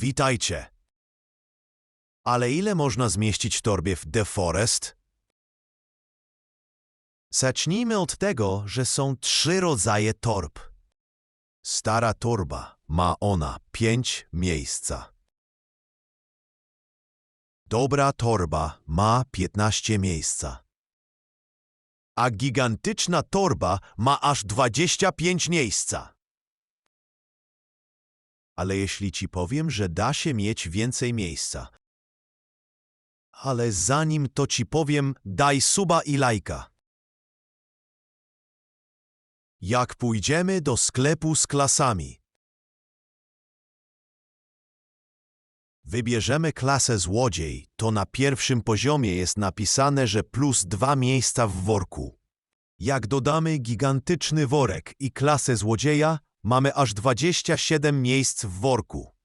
Witajcie. Ale ile można zmieścić w torbie w The Forest? Zacznijmy od tego, że są trzy rodzaje torb. Stara torba ma ona pięć miejsca. Dobra torba ma 15 miejsca. A gigantyczna torba ma aż 25 miejsca. Ale jeśli ci powiem, że da się mieć więcej miejsca. Ale zanim to ci powiem, daj suba i lajka. Jak pójdziemy do sklepu z klasami. Wybierzemy klasę złodziej, to na pierwszym poziomie jest napisane, że plus dwa miejsca w worku. Jak dodamy gigantyczny worek i klasę złodzieja, mamy aż 27 miejsc w worku.